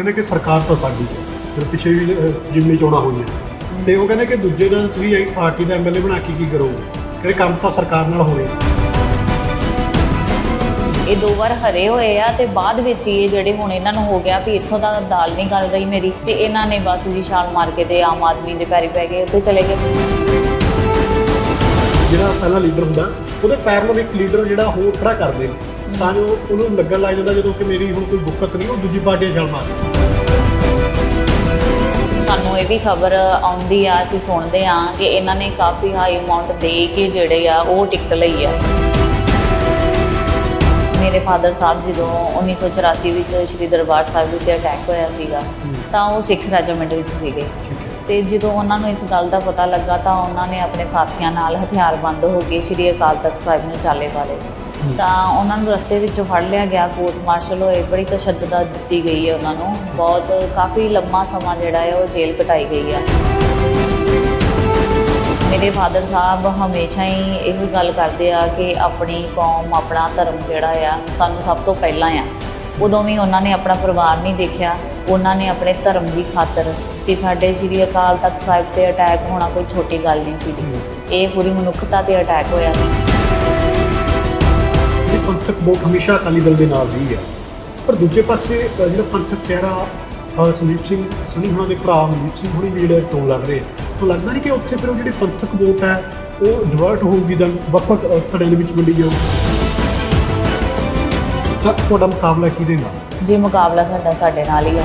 ਕਹਿੰਦੇ ਕਿ ਸਰਕਾਰ ਤਾਂ ਸਾਡੀ ਹੈ। ਫਿਰ ਪਿੱਛੇ ਵੀ ਜਿਮਨੀ ਚੋਣਾਂ ਹੋਈਆਂ। ਤੇ ਉਹ ਕਹਿੰਦੇ ਕਿ ਦੂਜੇ ਦਿਨ ਤੁਸੀਂ ਇੱਕ ਪਾਰਟੀ ਦਾ ਐਮਐਲਏ ਬਣਾ ਕੇ ਕੀ ਕਰੋਗੇ? ਕਹਿੰਦੇ ਕੰਮ ਤਾਂ ਸਰਕਾਰ ਨਾਲ ਹੋਣੇ ਇਹ ਦੋ ਵਾਰ ਹਰੇ ਹੋਏ ਆ ਤੇ ਬਾਅਦ ਵਿੱਚ ਇਹ ਜਿਹੜੇ ਹੁਣ ਇਹਨਾਂ ਨੂੰ ਹੋ ਗਿਆ ਵੀ ਇੱਥੋਂ ਦਾ ਦਾਲ ਨਹੀਂ ਗਲ ਰਹੀ ਮੇਰੀ। ਤੇ ਇਹਨਾਂ ਨੇ ਬਸ ਜੀ ਛਾਲ ਮਾਰ ਕੇ ਤੇ ਆਮ ਆਦਮੀ ਦੇ ਪੈਰੀ ਪੈ ਗਏ ਉੱਥੇ ਚਲੇ ਗਏ। ਜਿਹੜਾ ਪਹਿਲਾ ਲੀਡਰ ਹੁੰਦਾ ਉਹਦੇ ਪੈਰਲਲ ਇੱਕ ਲੀਡਰ ਜਿਹੜਾ ਹੋਰ ਖੜਾ ਕਰਦੇ ਨੇ। ਤਾਂ ਜੋ ਉਹਨੂੰ ਲੱਗਣ ਲੱਗ ਜਾਂਦਾ ਜਦੋਂ ਕਿ ਮੇਰੀ ਹੁਣ ਕੋਈ ਬੁੱਕਤ ਨਹੀਂ ਉਹ ਦੂਜੀ ਪਾਰਟੀ ਛਲ ਮਾਰਦੀ। ਸਾਨੂੰ ਇਹ ਵੀ ਖਬਰ ਆਉਂਦੀ ਆ ਅਸੀਂ ਸੁਣਦੇ ਆ ਕਿ ਇਹਨਾਂ ਨੇ ਕਾਫੀ ਹਾਈ ਅਮਾਉਂਟ ਦੇ ਕੇ ਜਿਹੜੇ ਆ ਉਹ ਟਿਕਟ ਲਈ ਆ। ਮੇਰੇ ਫਾਦਰ ਸਾਹਿਬ ਜਦੋਂ 1984 ਵਿੱਚ ਸ਼੍ਰੀ ਦਰਬਾਰ ਸਾਹਿਬ ਉੱਤੇ ਅਟੈਕ ਹੋਇਆ ਸੀਗਾ ਤਾਂ ਉਹ ਸਿੱਖ ਰੈਜੀਮੈਂਟ ਵਿੱਚ ਸੀਗੇ। ਤੇ ਜਦੋਂ ਉਹਨਾਂ ਨੂੰ ਇਸ ਗੱਲ ਦਾ ਪਤਾ ਲੱਗਾ ਤਾਂ ਉਹਨਾਂ ਨੇ ਆਪਣੇ ਸਾਥੀਆਂ ਨਾਲ ਹਥਿਆਰਬੰਦ ਹੋ ਕੇ ਸ਼੍ਰੀ ਅਕਾਲ ਤਖਤ ਸਾਹਿਬ ਨੂੰ ਚਾਲੇ ਵਾਲੇ ਤਾਂ ਉਹਨਾਂ ਨੂੰ ਰਸਤੇ ਵਿੱਚੋਂ ਫੜ ਲਿਆ ਗਿਆ ਕੋਰਟ ਮਾਰਸ਼ਲ ਹੋਏ ਬੜੀ ਤਸ਼ੱਦਦ ਦਿੱਤੀ ਗਈ ਹੈ ਉਹਨਾਂ ਨੂੰ। ਬਹੁਤ ਕਾਫੀ ਲੰਮਾ ਸਮਾਂ ਜਿਹੜਾ ਹੈ ਉਹ ਜੇਲ੍ਹ ਕਟਾਈ ਗਈ ਹੈ ਮੇਰੇ ਫਾਦਰ ਸਾਹਿਬ ਹਮੇਸ਼ਾ ਹੀ ਇਹੋ ਗੱਲ ਕਰਦੇ ਆ ਕਿ ਆਪਣੀ ਕੌਮ ਆਪਣਾ ਧਰਮ ਜਿਹੜਾ ਆ ਸਾਨੂੰ ਸਭ ਤੋਂ ਪਹਿਲਾਂ ਆ। ਉਦੋਂ ਵੀ ਉਹਨਾਂ ਨੇ ਆਪਣਾ ਪਰਿਵਾਰ ਨਹੀਂ ਦੇਖਿਆ। ਉਹਨਾਂ ਨੇ ਆਪਣੇ ਧਰਮ ਦੀ ਖਾਤਰ ਕਿ ਸਾਡੇ ਸ੍ਰੀ ਅਕਾਲ ਤਖਤ ਸਾਹਿਬ ਤੇ ਅਟੈਕ ਹੋਣਾ ਕੋਈ ਛੋਟੀ ਗੱਲ ਨਹੀਂ ਸੀ। ਇਹ ਪੂਰੀ ਮਨੁੱਖਤਾ ਤੇ ਅਟੈਕ ਹੋਇਆ ਸੀ। ਪੰਥਕ ਵੋਟ ਹਮੇਸ਼ਾ ਅਕਾਲੀ ਦਲ ਦੇ ਨਾਲ ਰਹੀ ਹੈ। ਪਰ ਦੂਜੇ ਪਾਸੇ ਅ, ਜਿਹੜਾ ਪੰਥਕ ਚਿਹਰਾ ਸੰਦੀਪ ਸਿੰਘ ਸਨੀ ਹੁਣਾਂ ਦੇ ਭਰਾ ਮਨਦੀਪ ਸਿੰਘ ਹੁਣੀ ਵੀ ਜਿਹੜੇ ਚੋਣ ਲੜ ਰਹੇ ਆ। ਤਾਂ ਲੱਗਦਾ ਨਹੀਂ ਕਿ ਉੱਥੇ ਫਿਰ ਉਹ ਜਿਹੜੀ ਪੰਥਕ ਵੋਟ ਹੈ ਉਹ ਡਿਵਰਟ ਹੋਊਗੀ ਵੱਖ-ਵੱਖ ਅ, ਧੜਿਆਂ ਦੇ ਵਿੱਚ ਵੰਡੀ ਜਾਊਗੀ ਤਾਂ ਤੁਹਾਡਾ ਮੁਕਾਬਲਾ ਕਿਹਦੇ ਨਾਲ? ਜੇ ਮੁਕਾਬਲਾ ਸਾਡਾ ਸਾਡੇ ਨਾਲ ਹੀ ਆ।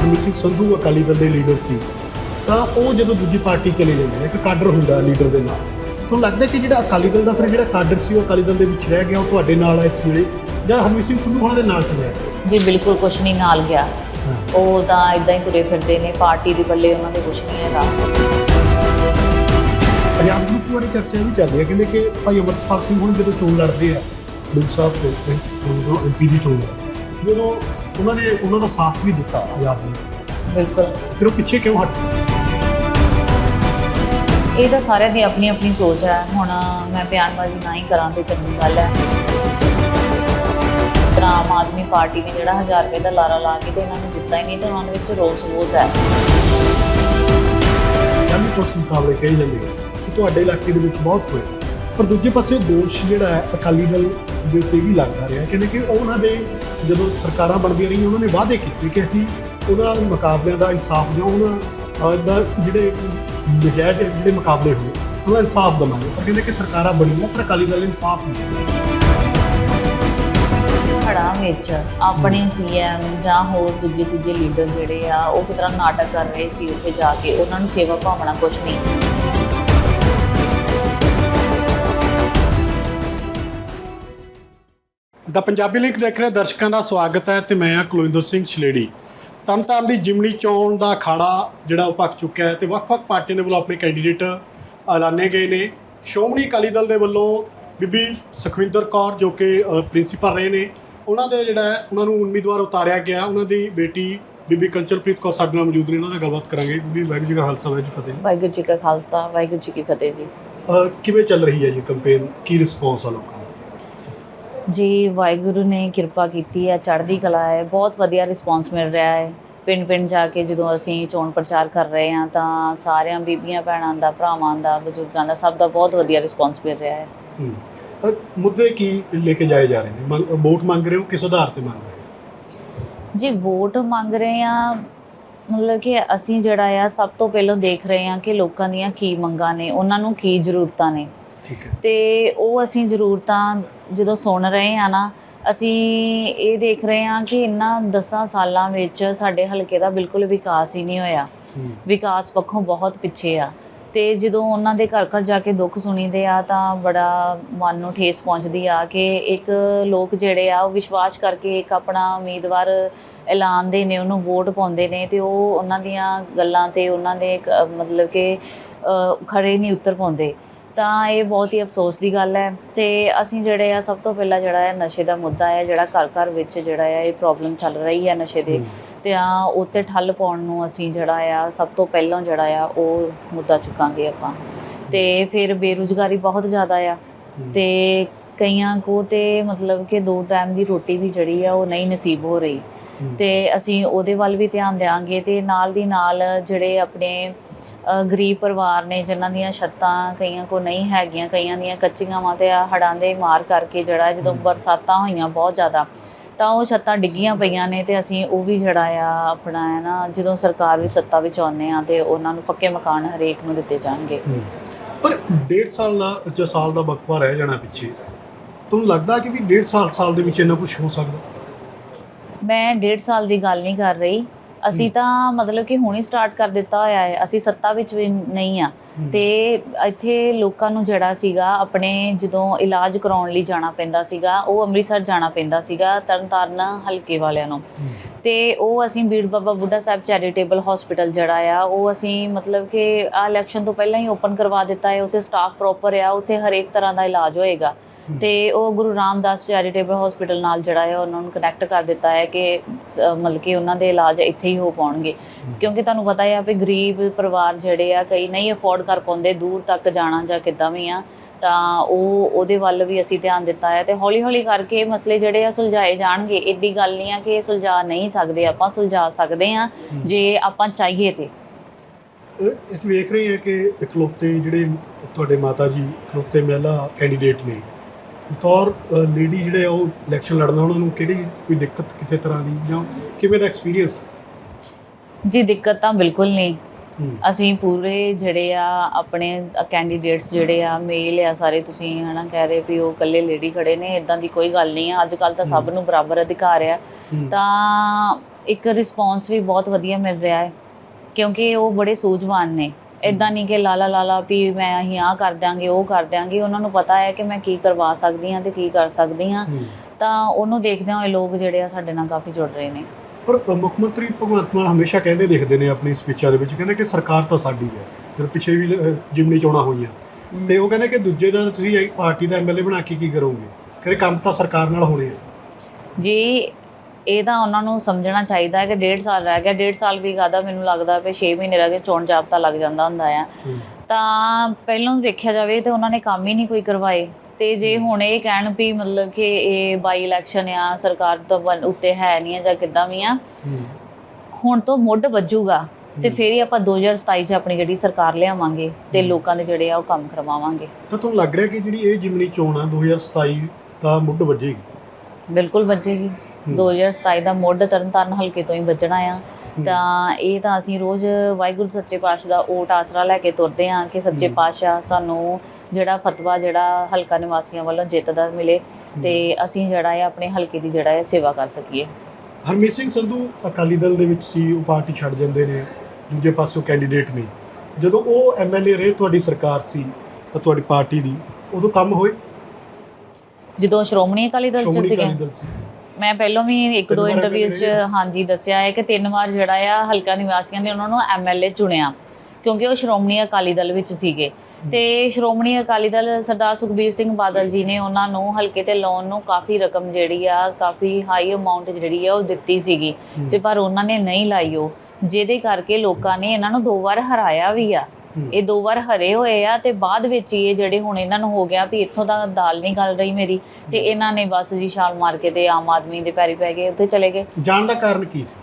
ਹਰਮੀਤ ਸਿੰਘ ਸੰਧੂ ਅਕਾਲੀ ਦਲ ਦੇ ਲੀਡਰ ਸੀ। ਤਾਂ ਉਹ ਜਦੋਂ ਦੂਜੀ ਪਾਰਟੀ ਚਲੇ ਜਾਂਦੇ ਨੇ ਇੱਕ ਕਾਡਰ ਹੁੰਦਾ ਲੀਡਰ ਦੇ ਨਾਲ। ਤੁਹਾਨੂੰ ਲੱਗਦਾ ਕਿ ਜਿਹੜਾ ਅਕਾਲੀ ਦਲ ਦਾ ਫਿਰ ਜਿਹੜਾ ਕਾਡਰ ਸੀ ਉਹ ਅਕਾਲੀ ਦਲ ਦੇ ਵਿੱਚ ਰਹਿ ਗਿਆ ਉਹ ਤੁਹਾਡੇ ਨਾਲ ਇਸ ਵੇਲੇ? ਜਾਂ ਹਰਮੀਤ ਸਿੰਘ ਸੰਧੂ ਉਹਨਾਂ ਦੇ ਨਾਲ ਚੱਲਿਆ? ਜੀ ਬਿਲਕੁਲ ਕੁਛ ਨਹੀਂ ਨਾਲ ਗਿਆ। ਉਹ ਤਾਂ ਇਦਾਂ ਹੀ ਤੁਰੇ ਫਿਰਦੇ ਨੇ ਪਾਰਟੀ ਦੇ ਬੱਲੇ ਉਹਨਾਂ ਦੇ ਕੁਛ ਨਹੀਂ ਹੈਗਾ। ਪੰਜਾਬ ਦੀ ਪੂਰੀ ਚਰਚਾ ਵੀ ਚੱਲਦੀ ਹੈ। ਕਹਿੰਦੇ ਕਿ ਭਾਈ ਅਮਰਪਾਲ ਸਿੰਘ ਹੁਣ ਜਦੋਂ ਚੋਣ ਲੜਦੇ ਆ ਬਿਲ ਸਾਹਿਬ ਦੇ ਜਦੋਂ ਐਮਪੀ ਦੀ ਚੋਣ ਜਦੋਂ ਉਹਨਾਂ ਨੇ ਉਹਨਾਂ ਦਾ ਸਾਥ ਵੀ ਦਿੱਤਾ ਆਜ਼ਾਦ ਨੂੰ। ਬਿਲਕੁਲ। ਫਿਰ ਉਹ ਪਿੱਛੇ ਕਿਉਂ ਹਟ ਇਹ ਤਾਂ ਸਾਰਿਆਂ ਦੀ ਆਪਣੀ ਆਪਣੀ ਸੋਚ ਹੈ। ਹੁਣ ਮੈਂ ਬਿਆਨਬਾਜ਼ੀ ਨਾ ਹੀ ਕਰਾਂ ਤੇ ਚੰਗੀ ਗੱਲ ਹੈ। ਆਮ ਆਦਮੀ ਪਾਰਟੀ ਨੇ ਜਿਹੜਾ 1000 ਰੁਪਏ ਦਾ ਲਾਰਾ ਲਾ ਕੇ ਤੇ ਇਹਨਾਂ ਨੂੰ ਦਿੱਤਾ ਹੀ ਨਹੀਂ ਤਾਂ ਉਹਨਾਂ ਦੇ ਵਿੱਚ ਰੋਸ ਬਹੁਤ ਹੈ। ਜਾਨੀ ਪੁਲਿਸ ਮੁਕਾਬਲੇ ਕਹੀ ਜਾਂਦੇ ਆ ਕਿ ਤੁਹਾਡੇ ਇਲਾਕੇ ਦੇ ਵਿੱਚ ਬਹੁਤ ਹੋਏ। ਪਰ ਦੂਜੇ ਪਾਸੇ ਦੋਸ਼ ਜਿਹੜਾ ਹੈ, ਅਕਾਲੀ ਦਲ ਦੇ ਉੱਤੇ ਵੀ ਲੱਗਦਾ ਰਿਹਾ। ਕਹਿੰਦੇ ਕਿ ਉਹਨਾਂ ਦੇ ਜਦੋਂ ਸਰਕਾਰਾਂ ਬਣਦੀਆਂ ਰਹੀਆਂ, ਉਹਨਾਂ ਨੇ ਵਾਅਦੇ ਕੀਤੇ ਕਿ ਅਸੀਂ ਉਹਨਾਂ ਮੁਕਾਬਲਿਆਂ ਦਾ ਇਨਸਾਫ ਦਿਓ ਉਹਨਾਂ ਦਾ ਜਿਹੜੇ ਨਜਾਇਜ਼ ਜਿਹੜੇ ਮੁਕਾਬਲੇ ਹੋਏ ਉਹਨਾਂ ਇਨਸਾਫ ਦਵਾਂਗੇ। ਪਰ ਕਹਿੰਦੇ ਕਿ ਸਰਕਾਰਾਂ ਬਣੀਆਂ ਪਰ ਅਕਾਲੀ ਦਲ ਇਨਸਾਫ ਨਹੀਂ। ਦਿੰਦਾ। ਖੜਾ ਵਿੱਚ ਆਪਣੇ ਸੀਐਮ ਜਾਂ ਹੋਰ ਦੂਜੇ ਦੂਜੇ ਲੀਡਰ ਜਿਹੜੇ ਆ ਉਹ ਕਿਸ ਤਰ੍ਹਾਂ ਨਾਟਕ ਕਰ ਰਹੇ ਸੀ ਉੱਥੇ ਜਾ ਕੇ ਉਹਨਾਂ ਨੂੰ ਸੇਵਾ ਭਾਵਨਾ ਕੁਝ ਨਹੀਂ। ਦਾ ਪੰਜਾਬੀ ਲਿੰਕ ਦੇਖ ਰਹੇ ਦਰਸ਼ਕਾਂ ਦਾ ਸਵਾਗਤ ਹੈ ਤੇ ਮੈਂ ਹਾਂ ਕੁਲਵਿੰਦਰ ਸਿੰਘ ਛਲੇੜੀ। ਤਰਨਤਾਰਨ ਦੀ ਜਿਮਨੀ ਚੋਣ ਦਾ ਅਖਾੜਾ ਜਿਹੜਾ ਉਹ ਭਖ ਚੁੱਕਿਆ ਹੈ ਤੇ ਵੱਖ-ਵੱਖ ਪਾਰਟੀਆਂ ਦੇ ਵੱਲੋਂ ਆਪਣੇ ਕੈਂਡੀਡੇਟ ਐਲਾਨੇ ਗਏ ਨੇ। ਸ਼੍ਰੋਮਣੀ ਅਕਾਲੀ ਦਲ ਦੇ ਵੱਲੋਂ ਬੀਬੀ ਸੁਖਵਿੰਦਰ ਕੌਰ ਜੋ ਕਿ ਪ੍ਰਿੰਸੀਪਲ ਰਹੇ ਨੇ ਉਹਨਾਂ ਦੇ ਜਿਹੜਾ ਉਹਨਾਂ ਨੂੰ ਉਮੀਦਵਾਰ ਉਤਾਰਿਆ ਗਿਆ। ਉਹਨਾਂ ਦੀ ਬੇਟੀ ਬੀਬੀ ਕੰਚਲਪ੍ਰੀਤ ਕੌਰ ਸਾਡੇ ਨਾਲ ਮੌਜੂਦ ਨੇ। ਉਹਨਾਂ ਨਾਲ ਗੱਲਬਾਤ ਕਰਾਂਗੇ। ਬੀਬੀ ਵਾਹਿਗੁਰੂ ਜੀ ਕਾ ਖਾਲਸਾ ਵਾਹਿਗੁਰੂ ਜੀ ਫਤਿਹ। ਵਾਹਿਗੁਰੂ ਜੀ ਕਾ ਖਾਲਸਾ ਵਾਹਿਗੁਰੂ ਜੀ ਕੀ ਫਤਿਹ ਜੀ। ਕਿਵੇਂ ਚੱਲ ਰਹੀ ਹੈ ਜੀ ਕੰਪੇਨ ਕੀ ਰਿਸਪੌਂਸ ਆ ਲੋਕਾਂ ਦਾ ਜੀ ਵਾਹਿਗੁਰੂ ਨੇ ਕਿਰਪਾ ਕੀਤੀ ਹੈ ਚੜ੍ਹਦੀ ਕਲਾ ਹੈ ਬਹੁਤ ਵਧੀਆ ਰਿਸਪਾਂਸ ਮਿਲ ਰਿਹਾ ਹੈ। ਪਿੰਡ ਪਿੰਡ ਜਾ ਕੇ ਜਦੋਂ ਅਸੀਂ ਚੋਣ ਪ੍ਰਚਾਰ ਕਰ ਰਹੇ ਹਾਂ ਤਾਂ ਸਾਰਿਆਂ ਬੀਬੀਆਂ ਭੈਣਾਂ ਦਾ ਭਰਾਵਾਂ ਦਾ ਬਜ਼ੁਰਗਾਂ ਦਾ ਸਭ ਦਾ ਬਹੁਤ ਵਧੀਆ ਰਿਸਪਾਂਸ ਮਿਲ ਰਿਹਾ ਹੈ। ਮੁੱਦੇ ਕੀ ਲੈ ਕੇ ਜਾਏ ਜਾ ਰਹੇ ਨੇ? ਵੋਟ ਮੰਗ ਰਹੇ ਹੋ ਕਿਸ ਆਧਾਰ ਤੇ ਮੰਗ ਰਹੇ ਹੋ? ਜੀ ਵੋਟ ਮੰਗ ਰਹੇ ਆ ਮਤਲਬ ਕਿ ਅਸੀਂ ਜਿਹੜਾ ਆ ਸਭ ਤੋਂ ਪਹਿਲਾਂ ਦੇਖ ਰਹੇ ਆ ਕਿ ਲੋਕਾਂ ਦੀਆਂ ਕੀ ਮੰਗਾਂ ਨੇ ਉਹਨਾਂ ਨੂੰ ਕੀ ਜ਼ਰੂਰਤਾਂ ਨੇ। ਤੇ ਉਹ ਅਸੀਂ ਜ਼ਰੂਰਤਾਂ ਜਦੋਂ ਸੁਣ ਰਹੇ ਆ ਨਾ ਅਸੀਂ ਇਹ ਦੇਖ ਰਹੇ ਆ ਕਿ ਇਹਨਾਂ 10 ਸਾਲਾਂ ਵਿੱਚ ਸਾਡੇ ਹਲਕੇ ਦਾ ਬਿਲਕੁਲ ਵਿਕਾਸ ਹੀ ਨਹੀਂ ਹੋਇਆ। ਹੂੰ। ਵਿਕਾਸ ਪੱਖੋਂ ਬਹੁਤ ਪਿੱਛੇ ਆ। ਤੇ ਜਦੋਂ ਉਹਨਾਂ ਦੇ ਘਰ ਘਰ ਜਾ ਕੇ ਦੁੱਖ ਸੁਣੀਦੇ ਆ ਤਾਂ ਬੜਾ ਮਨ ਨੂੰ ਠੇਸ ਪਹੁੰਚਦੀ ਆ ਕਿ ਇੱਕ ਲੋਕ ਜਿਹੜੇ ਆ ਉਹ ਵਿਸ਼ਵਾਸ ਕਰਕੇ ਇੱਕ ਆਪਣਾ ਉਮੀਦਵਾਰ ਐਲਾਨਦੇ ਨੇ ਉਹਨੂੰ ਵੋਟ ਪਾਉਂਦੇ ਨੇ ਤੇ ਉਹ ਉਹਨਾਂ ਦੀਆਂ ਗੱਲਾਂ ਤੇ ਉਹਨਾਂ ਦੇ ਮਤਲਬ ਕਿ ਖੜੇ ਨਹੀਂ ਉਤਰ ਪਾਉਂਦੇ। ਤਾਂ ਇਹ ਬਹੁਤ ਹੀ ਅਫਸੋਸ ਦੀ ਗੱਲ ਹੈ ਤੇ ਅਸੀਂ ਜਿਹੜੇ ਆ ਸਭ ਤੋਂ ਪਹਿਲਾਂ ਜਿਹੜਾ ਹੈ ਨਸ਼ੇ ਦਾ ਮੁੱਦਾ ਹੈ ਜਿਹੜਾ ਘਰ ਘਰ ਵਿੱਚ ਜਿਹੜਾ ਹੈ ਇਹ ਪ੍ਰੋਬਲਮ ਚੱਲ ਰਹੀ ਹੈ ਨਸ਼ੇ ਦੇ। ਤੇ ਆ ਉੱਤੇ ਠੱਲ ਪਾਉਣ ਨੂੰ ਅਸੀਂ ਜਿਹੜਾ ਆ ਸਭ ਤੋਂ ਪਹਿਲਾਂ ਜਿਹੜਾ ਆ ਉਹ ਮੁੱਦਾ ਚੁੱਕਾਂਗੇ ਆਪਾਂ ਤੇ ਫਿਰ ਬੇਰੁਜ਼ਗਾਰੀ ਬਹੁਤ ਜ਼ਿਆਦਾ ਆ। ਤੇ ਕਈਆਂ ਕੋ ਤੇ ਮਤਲਬ ਕਿ ਦੋ ਟਾਈਮ ਦੀ ਰੋਟੀ ਵੀ ਜਿਹੜੀ ਆ ਉਹ ਨਹੀਂ ਨਸੀਬ ਹੋ ਰਹੀ। ਤੇ ਅਸੀਂ ਉਹਦੇ ਵੱਲ ਵੀ ਧਿਆਨ ਦਿਆਂਗੇ ਤੇ ਨਾਲ ਦੀ ਨਾਲ ਜਿਹੜੇ ਆਪਣੇ ਗਰੀਬ ਪਰਿਵਾਰ ਨੇ ਜਿਨ੍ਹਾਂ ਦੀਆਂ ਛੱਤਾਂ ਕਈਆਂ ਕੋ ਨਹੀਂ ਹੈਗੀਆਂ ਕਈਆਂ ਦੀਆਂ ਕੱਚੀਆਂ ਵਾਂ ਤੇ ਹੜਾਂ ਦੇ ਮਾਰ ਕਰਕੇ ਜਿਹੜਾ ਜਦੋਂ। ਬਰਸਾਤਾਂ ਹੋਈਆਂ ਬਹੁਤ ਜ਼ਿਆਦਾ ਤਾਂ ਉਹ ਛੱਤਾਂ ਡਿੱਗੀਆਂ ਪਈਆਂ ਨੇ ਤੇ ਅਸੀਂ ਉਹ ਵੀ ਜਿਹੜਾ ਆ ਆਪਣਾ ਹੈ ਨਾ ਜਦੋਂ ਸਰਕਾਰ ਵੀ ਸੱਤਾ ਵਿੱਚ ਆਉਂਦੇ ਆ ਤੇ ਉਹਨਾਂ ਨੂੰ ਪੱਕੇ ਮਕਾਨ ਹਰੇਕ ਨੂੰ ਦਿੱਤੇ ਜਾਣਗੇ। ਪਰ ਡੇਢ ਸਾਲ ਦਾ ਜਾਂ ਸਾਲ ਦਾ ਵਕਫਾ ਰਹਿ ਜਾਣਾ ਪਿੱਛੇ ਤੁਹਾਨੂੰ ਲੱਗਦਾ ਕਿ ਵੀ ਡੇਢ ਸਾਲ ਸਾਲ ਦੇ ਵਿੱਚ ਇੰਨਾ ਕੁਝ ਹੋ ਸਕਦਾ ਮੈਂ ਡੇਢ ਸਾਲ ਦੀ ਗੱਲ ਨਹੀਂ ਕਰ ਰਹੀ ਅਸੀਂ। ਤਾਂ ਮਤਲਬ ਕਿ ਹੁਣੇ ਸਟਾਰਟ ਕਰ ਦਿੱਤਾ ਹੋਇਆ ਹੈ ਅਸੀਂ ਸੱਤਾ ਵਿੱਚ ਵੀ ਨਹੀਂ ਆ। ਤੇ ਇੱਥੇ ਲੋਕਾਂ ਨੂੰ ਜਿਹੜਾ ਸੀਗਾ ਆਪਣੇ ਜਦੋਂ ਇਲਾਜ ਕਰਾਉਣ ਲਈ ਜਾਣਾ ਪੈਂਦਾ ਸੀਗਾ ਉਹ ਅੰਮ੍ਰਿਤਸਰ ਜਾਣਾ ਪੈਂਦਾ ਸੀਗਾ ਤਰਨਤਾਰਨ ਹਲਕੇ ਵਾਲਿਆਂ ਨੂੰ। ਤੇ ਉਹ ਅਸੀਂ ਬੀੜ ਬਾਬਾ ਬੁੱਢਾ ਸਾਹਿਬ ਚੈਰੀਟੇਬਲ ਹਸਪੀਟਲ ਜਿਹੜਾ ਆ ਉਹ ਅਸੀਂ ਮਤਲਬ ਕਿ ਆ ਇਲੈਕਸ਼ਨ ਤੋਂ ਪਹਿਲਾਂ ਹੀ ਓਪਨ ਕਰਵਾ ਦਿੱਤਾ ਹੈ ਉੱਥੇ ਸਟਾਫ ਪ੍ਰੋਪਰ ਆ ਉੱਥੇ ਹਰੇਕ ਤਰ੍ਹਾਂ ਦਾ ਇਲਾਜ ਹੋਏਗਾ। ਤੇ ਉਹ ਗੁਰੂ ਰਾਮਦਾਸ ਚੈਰੀਟੇਬਲ ਹਸਪੀਟਲ ਨਾਲ ਜਿਹੜਾ ਹੈ ਉਹਨਾਂ ਨੂੰ ਕਨੈਕਟ ਕਰ ਦਿੱਤਾ ਹੈ ਕਿ ਮਤਲਬ ਕਿ ਉਹਨਾਂ ਦੇ ਇਲਾਜ ਇੱਥੇ ਹੀ ਹੋ ਪਾਉਣਗੇ। ਕਿਉਂਕਿ ਤੁਹਾਨੂੰ ਪਤਾ ਹੈ ਵੀ ਗਰੀਬ ਪਰਿਵਾਰ ਜਿਹੜੇ ਆ ਕਈ ਨਹੀਂ ਅਫੋਰਡ ਕਰ ਪਾਉਂਦੇ ਦੂਰ ਤੱਕ ਜਾਣਾ ਜਾਂ ਕਿੱਦਾਂ ਵੀ ਆ ਤਾਂ ਉਹ ਉਹਦੇ ਵੱਲ ਵੀ ਅਸੀਂ ਧਿਆਨ ਦਿੱਤਾ ਹੈ ਤੇ ਹੌਲੀ ਹੌਲੀ ਕਰਕੇ ਇਹ ਮਸਲੇ ਜਿਹੜੇ ਆ ਸੁਲਝਾਏ ਜਾਣਗੇ। ਏਡੀ ਗੱਲ ਨਹੀਂ ਆ ਕਿ ਇਹ ਸੁਲਝਾ ਨਹੀਂ ਸਕਦੇ ਆਪਾਂ ਸੁਲਝਾ ਸਕਦੇ ਆ ਹੂੰ। ਜੇ ਆਪਾਂ ਚਾਹੀਏ ਤੇ। ਇਸ ਵੇਖ ਰਹੇ ਹਾਂ ਕਿ ਇਕਲੌਤੇ ਜਿਹੜੇ ਤੁਹਾਡੇ ਮਾਤਾ ਜੀ ਇਕਲੌਤੇ ਮਹਿਲਾ ਕੈਂਡੀਡੇਟ ਨੇ ਤੌਰ ਲੇਡੀ ਜਿਹੜੇ ਆ ਉਹ ਇਲੈਕਸ਼ਨ ਲੜਨਾ ਉਹਨਾਂ ਨੂੰ ਕਿਹੜੀ ਕੋਈ ਦਿੱਕਤ ਕਿਸੇ ਤਰ੍ਹਾਂ ਦੀ ਜਾਂ ਕਿਵੇਂ ਦਾ ਐਕਸਪੀਰੀਅੰਸ ਜੀ ਦਿੱਕਤ ਤਾਂ ਬਿਲਕੁਲ ਨਹੀਂ। ਅਸੀਂ ਪੂਰੇ ਜਿਹੜੇ ਆ ਆਪਣੇ ਕੈਂਡੀਡੇਟਸ ਜਿਹੜੇ ਆ ਮੇਲ ਆ ਸਾਰੇ ਤੁਸੀਂ ਹਨਾ ਕਹਿ ਰਹੇ ਵੀ ਉਹ ਇਕੱਲੇ ਲੇਡੀ ਖੜੇ ਨੇ ਇਦਾਂ ਦੀ ਕੋਈ ਗੱਲ ਨਹੀਂ ਆ। ਅੱਜ ਕੱਲ ਤਾਂ ਸਭ। ਨੂੰ ਬਰਾਬਰ ਅਧਿਕਾਰ ਆ। ਤਾਂ ਇੱਕ ਰਿਸਪੌਂਸ ਵੀ ਬਹੁਤ ਵਧੀਆ ਮਿਲ ਰਿਹਾ ਹੈ ਕਿਉਂਕਿ ਉਹ ਬੜੇ ਸੂਝਵਾਨ ਨੇ। ਇਦਾਂ ਨਹੀਂ ਕਿ ਲਾਲਾ ਲਾਲਾ ਵੀ ਮੈਂ ਅਸੀਂ ਆਹ ਕਰ ਦਿਆਂਗੇ ਉਹ ਕਰ ਦਿਆਂਗੇ। ਉਹਨਾਂ ਨੂੰ ਪਤਾ ਹੈ ਕਿ ਮੈਂ ਕੀ ਕਰਵਾ ਸਕਦੀ ਹਾਂ ਤੇ ਕੀ ਕਰ ਸਕਦੀ ਹਾਂ। ਤਾਂ ਉਹਨੂੰ ਦੇਖਦਿਆਂ ਹੋਏ ਲੋਕ ਜਿਹੜੇ ਆ ਸਾਡੇ ਨਾਲ ਕਾਫੀ ਜੁੜ ਰਹੇ ਨੇ। ਪਰ ਮੁੱਖ ਮੰਤਰੀ ਭਗਵੰਤ ਮਾਨ ਹਮੇਸ਼ਾ ਕਹਿੰਦੇ ਦਿਖਦੇ ਨੇ ਆਪਣੀ ਸਪੀਚਾਂ ਦੇ ਵਿੱਚ ਕਹਿੰਦੇ ਕਿ ਸਰਕਾਰ ਤਾਂ ਸਾਡੀ ਹੈ ਜਦੋਂ ਪਿੱਛੇ ਵੀ ਜਿਮਨੀ ਚੋਣਾਂ ਹੋਈਆਂ। ਤੇ ਉਹ ਕਹਿੰਦੇ ਕਿ ਦੂਜੇ ਦਾ ਤੁਸੀਂ ਪਾਰਟੀ ਦਾ ਐਮਐਲਏ ਬਣਾ ਕੇ ਕੀ ਕਰੋਗੇ? ਕਹਿੰਦੇ ਕੰਮ ਤਾਂ ਸਰਕਾਰ ਨਾਲ ਹੋਣੇ ਆ। ਜੀ ਇਹ ਤਾਂ ਉਹਨਾਂ ਨੂੰ ਸਮਝਣਾ ਚਾਹੀਦਾ ਹੈ ਕਿ ਡੇਢ ਸਾਲ ਰਹਿ ਗਿਆ ਡੇਢ ਸਾਲ ਵੀ ਕਾਹਦਾ ਮੈਨੂੰ ਲੱਗਦਾ ਵੀ 6 ਮਹੀਨੇ ਰਹਿ ਗਏ ਚੋਣ ਜਾਬਤਾ ਲੱਗ ਜਾਂਦਾ ਹੁੰਦਾ ਆ। ਤਾਂ ਪਹਿਲਾਂ ਵੇਖਿਆ ਜਾਵੇ ਤੇ ਉਹਨਾਂ ਨੇ ਕੰਮ ਹੀ ਨਹੀਂ ਕੋਈ ਕਰਵਾਏ ਤੇ ਜੇ ਹੁਣ ਇਹ ਕਹਿਣ ਵੀ ਮਤਲਬ ਕਿ ਇਹ ਬਾਈ ਇਲੈਕਸ਼ਨ ਆ ਸਰਕਾਰ ਤੋਂ ਉੱਤੇ ਹੈ ਨਹੀਂ ਆ ਜਾਂ ਕਿੱਦਾਂ ਵੀ ਆ। ਹੁਣ ਤੋਂ ਮੁੱਢ ਵੱਜੂਗਾ ਤੇ। ਫਿਰ ਹੀ ਆਪਾਂ 2027 ਚ ਆਪਣੀ ਜਿਹੜੀ ਸਰਕਾਰ ਲਿਆਵਾਂਗੇ ਤੇ। ਲੋਕਾਂ ਦੇ ਜਿਹੜੇ ਆ ਉਹ ਕੰਮ ਕਰਵਾਵਾਂਗੇ ਤਾਂ ਤੁਹਾਨੂੰ ਲੱਗ ਰਿਹਾ ਕਿ ਜਿਹੜੀ ਇਹ ਜਿਮਨੀ ਚੋਣ ਆ 2027 ਦਾ ਮੁੱਢ ਵੱਜੇਗੀ ਬਿਲਕੁਲ ਵੱਜੇਗੀ। 2027 ਦਾ ਮੁੱਢ ਤਰਨਤਾਰਨ ਹਲਕੇ ਤੋਂ ਹੀ ਵੱਜਣਾ ਆ। ਤਾਂ ਇਹ ਤਾਂ ਅਸੀਂ ਰੋਜ਼ ਵਾਹਿਗੁਰੂ ਸੱਚੇ ਪਾਤਸ਼ਾਹ ਦਾ ਓਟ ਆਸਰਾ ਲੈ ਕੇ ਤੁਰਦੇ ਹਾਂ ਕਿ ਸੱਚੇ। ਪਾਤਸ਼ਾਹ ਸਾਨੂੰ ਜਿਹੜਾ ਫਤਵਾ ਜਿਹੜਾ ਹਲਕਾ ਨਿਵਾਸੀਆਂ ਵੱਲੋਂ ਜਿੱਤ ਦਾ ਮਿਲੇ ਤੇ ਅਸੀਂ ਜਿਹੜਾ ਹੈ ਆਪਣੇ ਹਲਕੇ ਦੀ ਜਿਹੜਾ ਹੈ ਸੇਵਾ ਕਰ ਸਕੀਏ। ਹਰਮੀਤ ਸਿੰਘ ਸੰਧੂ ਅਕਾਲੀ ਦਲ ਦੇ ਵਿੱਚ ਸੀ ਉਹ ਪਾਰਟੀ ਛੱਡ ਜਾਂਦੇ ਨੇ ਦੂਜੇ ਪਾਸੇ ਕੈਂਡੀਡੇਟ ਨੇ। ਜਦੋਂ ਉਹ ਐਮਐਲਏ ਰਹੇ ਤੁਹਾਡੀ ਸਰਕਾਰ ਸੀ ਤੁਹਾਡੀ ਪਾਰਟੀ ਦੀ ਉਦੋਂ ਕੰਮ ਹੋਏ? ਜਦੋਂ ਸ਼੍ਰੋਮਣੀ ਅਕਾਲੀ ਦਲ ਚ ਸੀਗੇ। ਮੈਂ ਪਹਿਲਾਂ ਵੀ ਇੱਕ ਦੋ ਇੰਟਰਵਿਊਜ਼ 'ਚ ਹਾਂਜੀ ਦੱਸਿਆ ਹੈ ਕਿ ਤਿੰਨ ਵਾਰ ਜਿਹੜਾ ਆ ਹਲਕਾ ਨਿਵਾਸੀਆਂ ਨੇ ਉਹਨਾਂ ਨੂੰ ਐਮਐਲਏ ਚੁਣਿਆ। ਕਿਉਂਕਿ ਉਹ ਸ਼੍ਰੋਮਣੀ ਅਕਾਲੀ ਦਲ ਵਿੱਚ ਸੀਗੇ। ਤੇ ਸ਼੍ਰੋਮਣੀ ਅਕਾਲੀ ਦਲ ਸਰਦਾਰ ਸੁਖਬੀਰ ਸਿੰਘ ਬਾਦਲ ਜੀ ਨੇ ਉਹਨਾਂ ਨੂੰ ਹਲਕੇ ਤੇ ਲਾਉਣ ਨੂੰ ਕਾਫੀ ਰਕਮ ਜਿਹੜੀ ਆ ਕਾਫੀ ਹਾਈ ਅਮਾਉਂਟ ਜਿਹੜੀ ਆ ਉਹ ਦਿੱਤੀ ਸੀਗੀ। ਤੇ ਪਰ ਉਹਨਾਂ ਨੇ ਨਹੀਂ ਲਾਈ ਉਹ। ਜਿਹਦੇ ਕਰਕੇ ਲੋਕਾਂ ਨੇ ਇਹਨਾਂ ਨੂੰ ਦੋ ਵਾਰ ਹਰਾਇਆ ਵੀ ਆ। ਇਹ ਦੋ ਵਾਰ ਹਰੇ ਹੋਏ ਆ ਤੇ ਬਾਅਦ ਵਿੱਚ ਹੀ ਇਹ ਜਿਹੜੇ ਹੁਣ ਇਹਨਾਂ ਨੂੰ ਹੋ ਗਿਆ ਵੀ ਇੱਥੋਂ ਦਾ ਦਾਲ ਨਹੀਂ ਗਲ ਰਹੀ ਮੇਰੀ ਤੇ ਇਹਨਾਂ ਨੇ ਬਸ ਜੀ ਛਾਲ ਮਾਰ ਕੇ ਤੇ ਆਮ ਆਦਮੀ ਦੇ ਪੈਰੀ ਪੈ ਗਏ ਉੱਥੇ ਚਲੇ ਗਏ। ਜਾਣ ਦਾ ਕਾਰਨ ਕੀ ਸੀ?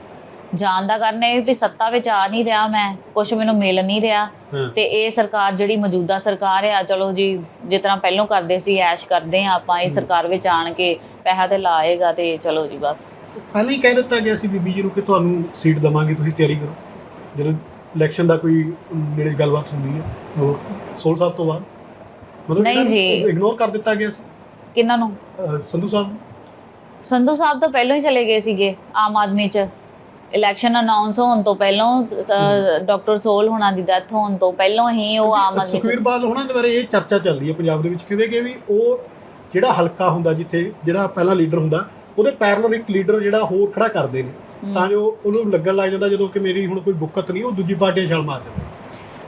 ਜਾਣ ਦਾ ਕਾਰਨ ਇਹ ਵੀ ਸੱਤਾ ਵਿੱਚ ਆ ਨਹੀਂ ਰਿਹਾ ਮੈਂ ਕੁਝ ਮੈਨੂੰ ਮਿਲ ਨਹੀਂ ਰਿਹਾ। ਤੇ ਇਹ ਸਰਕਾਰ ਜਿਹੜੀ ਮੌਜੂਦਾ ਸਰਕਾਰ ਆ ਚਲੋ ਜੀ ਜਿਸ ਤਰ੍ਹਾਂ ਪਹਿਲਾਂ ਕਰਦੇ ਸੀ ਐਸ਼ ਕਰਦੇ ਆ ਆਪਾਂ ਇਹ। ਸਰਕਾਰ ਵਿੱਚ ਆਣ ਕੇ ਪੈਸਾ ਤੇ ਲਾਏਗਾ ਤੇ ਚਲੋ ਜੀ ਬਸ। ਪਹਿਲਾਂ ਹੀ ਕਹਿ ਦਿੱਤਾ ਗਿਆ ਸੀ ਬੀਬੀ ਜੀ ਨੂੰ ਕਿ ਤੁਹਾਨੂੰ ਸੀਟ ਦਵਾਂਗੇ ਤੁਸੀਂ ਤਿਆਰੀ ਕਰੋ। ਜਦੋਂ ਇਲੈਕਸ਼ਨ ਦਾ ਕੋਈ ਨੇੜੇ ਗੱਲਬਾਤ ਹੁੰਦੀ ਹੈ ਉਹ ਸੋਲ ਸਾਹਿਬ ਤੋਂ ਬਾਅਦ ਮਤਲਬ ਨਹੀਂ ਜੀ। ਇਗਨੋਰ ਕਰ ਦਿੱਤਾ ਗਿਆ ਸੀ ਕਿਹਨਾਂ ਨੂੰ ਅਹ ਸੰਧੂ ਸਾਹਿਬ ਨੂੰ। ਸੰਧੂ ਸਾਹਿਬ ਤਾਂ ਪਹਿਲਾਂ ਹੀ ਚਲੇ ਗਏ ਸੀਗੇ ਆਮ ਆਦਮੀ ਚ ਇਲੈਕਸ਼ਨ ਅਨਾਉਂਸ ਹੋਣ ਤੋਂ ਪਹਿਲਾਂ ਡਾਕਟਰ ਸੋਲ ਹੋਣਾ ਦੀ ਡੈਥ ਹੋਣ ਤੋਂ ਪਹਿਲਾਂ ਹੀ ਉਹ ਆਮ ਆਦਮੀ ਸੁਖਵੀਰ ਬਾਦਲ ਉਹਨਾਂ ਦੇ ਬਾਰੇ ਇਹ ਚਰਚਾ ਚੱਲ ਰਹੀ ਹੈ ਪੰਜਾਬ ਦੇ ਵਿੱਚ ਕਹਿੰਦੇ ਕਿ ਵੀ ਉਹ ਜਿਹੜਾ ਹਲਕਾ ਹੁੰਦਾ ਜਿੱਥੇ ਜਿਹੜਾ ਪਹਿਲਾ ਲੀਡਰ ਹੁੰਦਾ ਉਹਦੇ ਪੈਰਲਲ ਇੱਕ ਲੀਡਰ ਜਿਹੜਾ ਹੋਰ ਖੜਾ ਕਰਦੇ ਨੇ। ਤਾਂ ਜੋ ਉਹਨੂੰ ਲੱਗਣ ਲੱਗ ਜਾਂਦਾ ਜਦੋਂ ਕਿ ਮੇਰੀ ਹੁਣ ਕੋਈ ਬੁੱਕਤ ਨਹੀਂ ਉਹ ਦੂਜੀ ਪਾਰਟੀ ਛਾਲ ਮਾਰ ਦਿੰਦੇ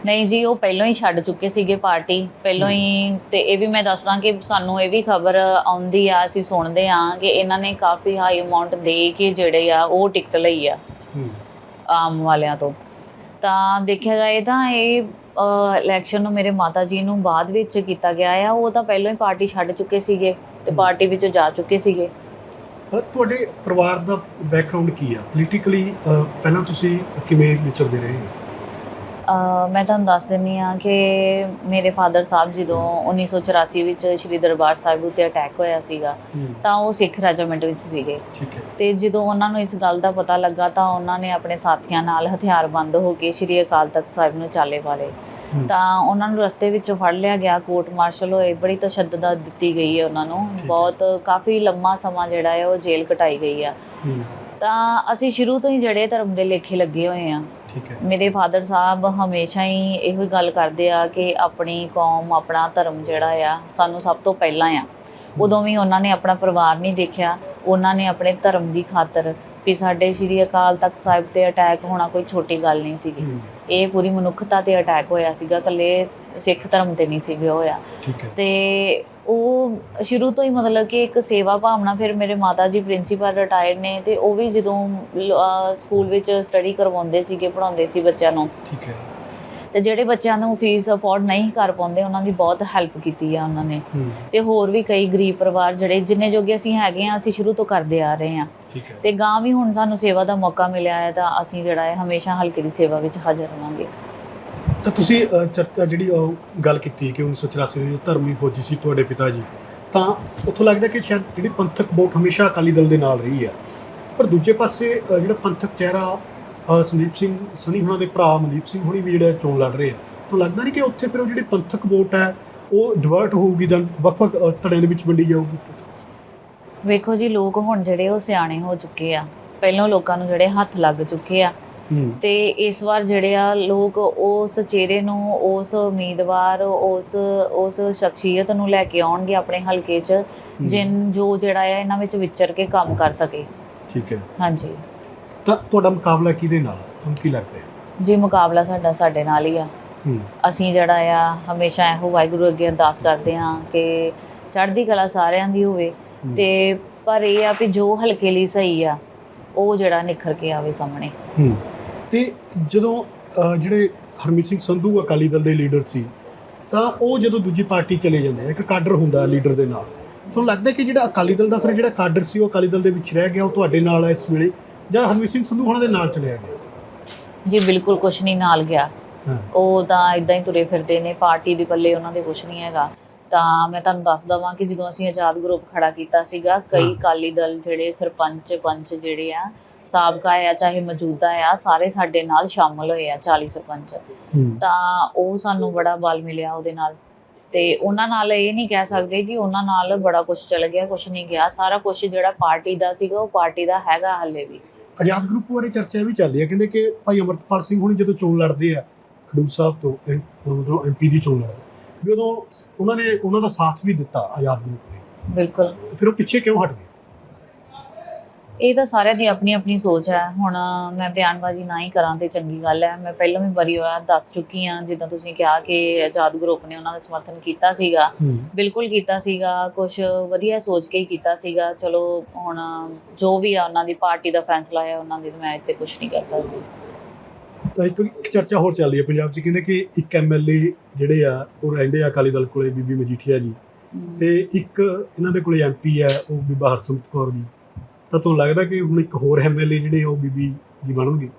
ਨਹੀਂ ਜੀ ਉਹ ਪਹਿਲਾਂ ਹੀ ਛੱਡ ਚੁੱਕੇ ਸੀਗੇ ਪਾਰਟੀ। ਪਹਿਲਾਂ ਹੀ ਤੇ ਇਹ ਵੀ ਮੈਂ ਦੱਸਦਾ ਕਿ ਸਾਨੂੰ ਇਹ ਵੀ ਖਬਰ ਆਉਂਦੀ ਆ ਅਸੀਂ ਸੁਣਦੇ ਆ ਕਿ ਇਹਨਾਂ ਨੇ ਕਾਫੀ ਹਾਈ ਅਮਾਉਂਟ ਦੇ ਕੇ ਜਿਹੜੇ ਆ ਉਹ ਟਿਕਟ ਲਈ ਆ। ਆਮ ਵਾਲਿਆਂ ਤੋਂ। ਤਾਂ ਦੇਖਿਆ ਜਾਏ ਤਾਂ ਇਹ ਇਲੈਕਸ਼ਨ ਨੂੰ ਮੇਰੇ ਮਾਤਾ ਜੀ ਨੂੰ ਬਾਅਦ ਵਿੱਚ ਕੀਤਾ ਗਿਆ ਆ ਉਹ ਤਾਂ ਪਹਿਲਾਂ ਹੀ ਪਾਰਟੀ ਛੱਡ ਚੁੱਕੇ ਸੀਗੇ ਤੇ ਪਾਰਟੀ ਵਿੱਚੋਂ ਜਾ ਚੁੱਕੇ ਸੀਗੇ। ਤੁਹਾਡੇ ਪਰਿਵਾਰ ਦਾ ਬੈਕਗ੍ਰਾਉਂਡ ਕੀ ਆ? ਪੋਲੀਟੀਕਲੀ ਪਹਿਲਾਂ ਤੁਸੀਂ ਕਿਵੇਂ ਵਿਚਰਦੇ ਰਹੇ? ਮੈਂ ਤੁਹਾਨੂੰ ਦੱਸ ਦਿੰਨੀ ਆ ਕਿ ਮੇਰੇ ਫਾਦਰ ਸਾਹਿਬ ਜਦੋਂ 1984 ਵਿੱਚ ਸ਼੍ਰੀ ਦਰਬਾਰ ਸਾਹਿਬ ਉੱਤੇ ਅਟੈਕ ਹੋਇਆ ਸੀਗਾ ਤਾਂ ਉਹ ਸਿੱਖ ਰੈਜੀਮੈਂਟ ਵਿੱਚ ਸੀਗੇ। ਤੇ ਜਦੋਂ ਉਹਨਾਂ ਨੂੰ ਇਸ ਗੱਲ ਦਾ ਪਤਾ ਲੱਗਾ ਤਾਂ ਉਹਨਾਂ ਨੇ ਆਪਣੇ ਸਾਥੀਆਂ ਨਾਲ ਹਥਿਆਰਬੰਦ ਹੋ ਕੇ ਸ਼੍ਰੀ ਅਕਾਲ ਤਖਤ ਸਾਹਿਬ ਨੂੰ ਚਾਲੇ ਵਾਲੇ। ਤਾਂ ਉਹਨਾਂ ਨੂੰ ਰਸਤੇ ਵਿੱਚੋਂ ਫੜ ਲਿਆ ਗਿਆ ਕੋਰਟ ਮਾਰਸ਼ਲ ਹੋਏ ਬੜੀ ਤਸ਼ੱਦਦ ਦਿੱਤੀ ਗਈ ਹੈ ਉਹਨਾਂ ਨੂੰ। ਬਹੁਤ ਕਾਫੀ ਲੰਮਾ ਸਮਾਂ ਜਿਹੜਾ ਹੈ ਉਹ ਜੇਲ੍ਹ ਕਟਾਈ ਗਈ ਆ। ਤਾਂ ਅਸੀਂ ਸ਼ੁਰੂ ਤੋਂ ਹੀ ਜਿਹੜੇ ਧਰਮ ਦੇ ਲੇਖੇ ਲੱਗੇ ਹੋਏ ਆ। ਠੀਕ ਹੈ। ਮੇਰੇ ਫਾਦਰ ਸਾਹਿਬ ਹਮੇਸ਼ਾ ਹੀ ਇਹੋ ਹੀ ਗੱਲ ਕਰਦੇ ਆ ਕਿ ਆਪਣੀ ਕੌਮ ਆਪਣਾ ਧਰਮ ਜਿਹੜਾ ਆ ਸਾਨੂੰ ਸਭ ਤੋਂ ਪਹਿਲਾਂ ਆ। ਉਦੋਂ ਵੀ ਉਹਨਾਂ ਨੇ ਆਪਣਾ ਪਰਿਵਾਰ ਨਹੀਂ ਦੇਖਿਆ। ਉਹਨਾਂ ਨੇ ਆਪਣੇ ਧਰਮ ਦੀ ਖਾਤਰ ਵੀ ਸਾਡੇ ਸ਼੍ਰੀ ਅਕਾਲ ਤਖਤ ਸਾਹਿਬ ਤੇ ਅਟੈਕ ਹੋਣਾ ਕੋਈ ਛੋਟੀ ਗੱਲ ਨਹੀਂ ਸੀਗੀ। ਇਹ ਪੂਰੀ ਮਨੁੱਖਤਾ ਤੇ ਅਟੈਕ ਹੋਇਆ ਸੀਗਾ ਇਕੱਲੇ ਸਿੱਖ ਧਰਮ ਤੇ ਨਹੀਂ ਸੀਗਾ ਹੋਇਆ। ਤੇ ਉਹ ਸ਼ੁਰੂ ਤੋਂ ਹੀ ਮਤਲਬ ਕਿ ਇੱਕ ਸੇਵਾ ਭਾਵਨਾ ਫਿਰ ਮੇਰੇ ਮਾਤਾ ਜੀ ਪ੍ਰਿੰਸੀਪਲ ਰਿਟਾਇਰਡ ਨੇ ਤੇ ਉਹ ਵੀ ਜਦੋਂ ਸਕੂਲ ਵਿੱਚ ਸਟੱਡੀ ਕਰਵਾਉਂਦੇ ਸੀਗੇ ਪੜਾਉਂਦੇ ਸੀ ਬੱਚਿਆਂ ਨੂੰ। ਠੀਕ ਹੈ। ਤੇ ਜਿਹੜੇ ਬੱਚਿਆਂ ਨੂੰ ਫੀਸ ਅਫੋਰਡ ਨਹੀਂ ਕਰ ਪਾਉਂਦੇ ਉਹਨਾਂ ਦੀ ਬਹੁਤ ਹੈਲਪ ਕੀਤੀ ਆ ਉਹਨਾਂ ਨੇ। ਤੇ ਹੋਰ ਵੀ ਕਈ ਗਰੀਬ ਪਰਿਵਾਰ ਜਿਹੜੇ ਜਿੰਨੇ ਜੋਗੇ ਅਸੀਂ ਹੈਗੇ ਆ ਅਸੀਂ ਸ਼ੁਰੂ ਤੋਂ ਕਰਦੇ ਆ ਰਹੇ ਆ। ਤੇ ਗਾਂ ਵੀ ਹੁਣ ਸਾਨੂੰ ਸੇਵਾ ਦਾ ਮੌਕਾ ਮਿਲਿਆ ਹੈ ਤਾਂ ਅਸੀਂ ਜਿਹੜਾ ਹੈ ਹਮੇਸ਼ਾ ਹਲਕੇ ਦੀ ਸੇਵਾ ਵਿੱਚ ਹਾਜ਼ਰ ਰਵਾਂਗੇ। ਤਾਂ ਤੁਸੀਂ ਚਰਚਾ ਜਿਹੜੀ ਉਹ ਗੱਲ ਕੀਤੀ ਕਿ 1984 ਵਿੱਚ ਧਰਮੀ ਫੌਜੀ ਸੀ ਤੁਹਾਡੇ ਪਿਤਾ ਜੀ ਤਾਂ ਉੱਥੋਂ ਲੱਗਦਾ ਕਿ ਸ਼ਾਇਦ ਜਿਹੜੀ ਪੰਥਕ ਵੋਟ ਹਮੇਸ਼ਾ ਅਕਾਲੀ ਦਲ ਦੇ ਨਾਲ ਰਹੀ ਆ ਪਰ ਦੂਜੇ ਪਾਸੇ ਜਿਹੜਾ ਪੰਥਕ ਚਿਹਰਾ ਸੰਦੀਪ ਸਿੰਘ ਸਨੀ ਹੁਣਾਂ ਦੇ ਭਰਾ ਮਨਦੀਪ ਸਿੰਘ ਹੁਣੀ ਵੀ ਜਿਹੜੇ ਚੋਣ ਲੜ ਰਹੇ ਆ ਤਾਂ ਲੱਗਦਾ ਨਹੀਂ ਕਿ ਉੱਥੇ ਫਿਰ ਉਹ ਜਿਹੜੀ ਪੰਥਕ ਵੋਟ ਹੈ ਉਹ ਡਿਵਰਟ ਹੋਊਗੀ ਜਾਂ ਵੱਖ-ਵੱਖ ਧੜਿਆਂ ਦੇ ਵਿੱਚ ਵੰਡੀ ਜਾਊਗੀ? ਵੇਖੋ ਜੀ ਲੋਕ ਹੁਣ ਜਿਹੜੇ ਉਹ ਸਿਆਣੇ ਹੋ ਚੁੱਕੇ ਆ। ਪਹਿਲਾਂ ਲੋਕਾਂ ਨੂੰ ਜਿਹੜੇ ਹੱਥ ਲੱਗ ਚੁੱਕੇ ਆ। ਤੇ ਇਸ ਵਾਰ ਜਿਹੜੇ ਆ ਲੋਕ ਉਸ ਚਿਹਰੇ ਨੂੰ ਉਸ ਉਮੀਦਵਾਰ ਉਸ ਉਸ ਸ਼ਖਸੀਅਤ ਨੂੰ ਲੈ ਕੇ ਆਉਣਗੇ ਆਪਣੇ ਹਲਕੇ 'ਚ ਜਿਨ ਜੋ ਜਿਹੜਾ ਆ ਇਹਨਾਂ ਵਿੱਚ ਵਿਚਰ ਕੇ ਕੰਮ ਕਰ ਸਕੇ। ਠੀਕ ਹੈ। ਹਾਂਜੀ। ਤਾਂ ਤੁਹਾਡਾ ਮੁਕਾਬਲਾ ਕਿਹਦੇ ਨਾਲ? ਤੁਹਾਨੂੰ ਕੀ ਲੱਗ ਰਿਹਾ? ਜੀ ਮੁਕਾਬਲਾ ਸਾਡਾ ਸਾਡੇ ਨਾਲ ਹੀ ਆ। ਅਸੀਂ ਜਿਹੜਾ ਆ ਹਮੇਸ਼ਾ ਇਹੋ ਵਾਹਿਗੁਰੂ ਅੱਗੇ ਅਰਦਾਸ ਕਰਦੇ ਹਾਂ ਕਿ ਚੜ੍ਹਦੀ ਕਲਾ ਸਾਰਿਆਂ ਦੀ ਹੋਵੇ। ਤੇ ਪਰ ਇਹ ਆ ਵੀ ਜੋ ਹਲਕੇ ਲਈ ਸਹੀ ਆ ਉਹ ਜਿਹੜਾ ਨਿਖਰ ਕੇ ਆਵੇ ਸਾਹਮਣੇ। ਤੇ ਜਦੋਂ ਜਿਹੜੇ ਹਰਮੀਤ ਸਿੰਘ ਸੰਧੂ ਅਕਾਲੀ ਦਲ ਦੇ ਲੀਡਰ ਸੀ ਤਾਂ ਉਹ ਜਦੋਂ ਦੂਜੀ ਪਾਰਟੀ ਚਲੇ ਜਾਂਦੇ ਆ ਇੱਕ ਕਾਡਰ ਹੁੰਦਾ ਲੀਡਰ ਦੇ ਨਾਲ। ਤੁਹਾਨੂੰ ਲੱਗਦਾ ਕਿ ਜਿਹੜਾ ਅਕਾਲੀ ਦਲ ਦਾ ਫਿਰ ਜਿਹੜਾ ਕਾਡਰ ਸੀ ਉਹ ਅਕਾਲੀ ਦਲ ਦੇ ਵਿੱਚ ਰਹਿ ਗਿਆ ਉਹ ਤੁਹਾਡੇ ਨਾਲ ਇਸ ਵੇਲੇ? ਜਾਂ ਹਰਮੀਤ ਸਿੰਘ ਸੰਧੂ ਹੁਣਾਂ ਦੇ ਨਾਲ ਚਲਿਆ ਗਿਆ? ਜੀ ਬਿਲਕੁਲ ਕੁਛ ਨਹੀਂ ਨਾਲ ਗਿਆ। ਉਹ ਤਾਂ ਇਦਾਂ ਹੀ ਤੁਰੇ ਫਿਰਦੇ ਨੇ ਪਾਰਟੀ ਦੇ ਪੱਲੇ ਉਹਨਾਂ ਦੇ ਕੁਛ ਨਹੀਂ ਹੈਗਾ। ਤਾਂ ਮੈਂ ਤੁਹਾਨੂੰ ਦੱਸ ਦਵਾਂ ਕਿ ਜਦੋਂ ਅਸੀਂ ਆਜ਼ਾਦ ਗਰੁੱਪ ਖੜਾ ਕੀਤਾ ਸੀਗਾ। ਕਈ ਅਕਾਲੀ ਦਲ ਜਿਹੜੇ ਸਰਪੰਚ ਪੰਚ ਜਿਹੜੇ ਆ ਸਾਬਕਾ ਆ ਚਾਹੇ ਮੌਜੂਦਾ ਆ ਸਾਰੇ ਸਾਡੇ ਨਾਲ ਸ਼ਾਮਲ ਹੋਏ ਆ 40 ਸਰਪੰਚ। ਤਾਂ ਉਹ ਸਾਨੂੰ ਬੜਾ ਬਲ ਮਿਲਿਆ ਉਹਦੇ ਨਾਲ। ਤੇ ਉਹਨਾਂ ਨਾਲ ਇਹ ਨਹੀਂ ਕਹਿ ਸਕਦੇ ਕਿ ਉਹਨਾਂ ਨਾਲ ਬੜਾ ਕੁਝ ਚੱਲ ਗਿਆ ਕੁਝ ਨਹੀਂ ਗਿਆ। ਸਾਰਾ ਕੁਝ ਜਿਹੜਾ ਪਾਰਟੀ ਦਾ ਸੀਗਾ ਉਹ ਪਾਰਟੀ ਦਾ ਹੈਗਾ ਹੱਲੇ ਵੀ। ਆਜ਼ਾਦ ਗਰੁੱਪ ਬਾਰੇ ਚਰਚਾ ਵੀ ਚੱਲ ਰਹੀ ਹੈ। ਕਹਿੰਦੇ ਕਿ ਭਾਈ ਅਮਰਤਪਾਲ ਸਿੰਘ ਹੁਣੀ ਜਦੋਂ ਚੋਣ ਲੜਦੇ ਆ ਖਡੂਰ ਸਾਹਿਬ ਤੋਂ ਮਤਲਬ ਐਮਪੀ ਦੀ ਚੋਣ ਲੜਦੇ ਵੀ ਉਦੋਂ ਉਹਨਾਂ ਨੇ ਉਹਨਾਂ ਦਾ ਸਾਥ ਵੀ ਦਿੱਤਾ ਆਜ਼ਾਦ ਗਰੁੱਪ ਨੇ। ਬਿਲਕੁਲ। ਫਿਰ ਉਹ ਪਿੱਛੇ ਕਿਉਂ ਹਟ ਗਏ? ਇਹ ਤਾਂ ਸਾਰਿਆਂ ਦੀ ਆਪਣੀ ਆਪਣੀ ਸੋਚ ਹੈ। ਹੁਣ ਮੈਂ ਬਿਆਨਬਾਜ਼ੀ ਨਾ ਹੀ ਕਰਾਂ ਤੇ ਚੰਗੀ ਗੱਲ ਹੈ। ਮੈਂ ਪਹਿਲਾਂ ਵੀ ਬਰੀ ਹੋਇਆ ਦੱਸ ਚੁੱਕੀ ਹਾਂ ਜਿੱਦਾਂ ਤੁਸੀਂ ਕਿਹਾ ਕਿ ਆਜ਼ਾਦ ਗਰੁੱਪ ਨੇ ਉਹਨਾਂ ਦਾ ਸਮਰਥਨ ਕੀਤਾ ਸੀਗਾ। ਬਿਲਕੁਲ ਕੀਤਾ ਸੀਗਾ। ਕੁਝ ਵਧੀਆ ਸੋਚ ਕੇ ਹੀ ਕੀਤਾ ਸੀਗਾ। ਚਲੋ ਹੁਣ ਜੋ ਵੀ ਆ ਉਹਨਾਂ ਦੀ ਪਾਰਟੀ ਦਾ ਫੈਸਲਾ ਹੈ ਉਹਨਾਂ ਦੀ ਮੈਂ ਇੱਥੇ ਕੁਝ ਨਹੀਂ ਕਰ ਸਕਦੀ। ਤਾਂ ਇੱਕ ਇੱਕ ਚਰਚਾ ਹੋਰ ਚੱਲ ਰਹੀ ਹੈ ਪੰਜਾਬ 'ਚ ਕਹਿੰਦੇ ਕਿ ਇੱਕ ਐਮਐਲਏ ਜਿਹੜੇ ਆ ਉਹ ਰਹਿੰਦੇ ਆ ਅਕਾਲੀ ਦਲ ਕੋਲੇ ਬੀਬੀ ਮਜੀਠੀਆ ਜੀ। ਤੇ ਇੱਕ ਇਹਨਾਂ ਦੇ ਕੋਲੇ ਐਮਪੀ ਹੈ ਉਹ ਬੀਬਾ ਹਰਸਿਮਰਤ ਕੌਰ ਜੀ। ਤਾਂ ਤੁਹਾਨੂੰ ਲੱਗਦਾ ਕਿ ਹੁਣ ਇੱਕ ਹੋਰ ਐਮਐਲਏ ਜਿਹੜੇ ਆ ਉਹ ਬੀਬੀ ਜੀ ਬਣਨਗੇ?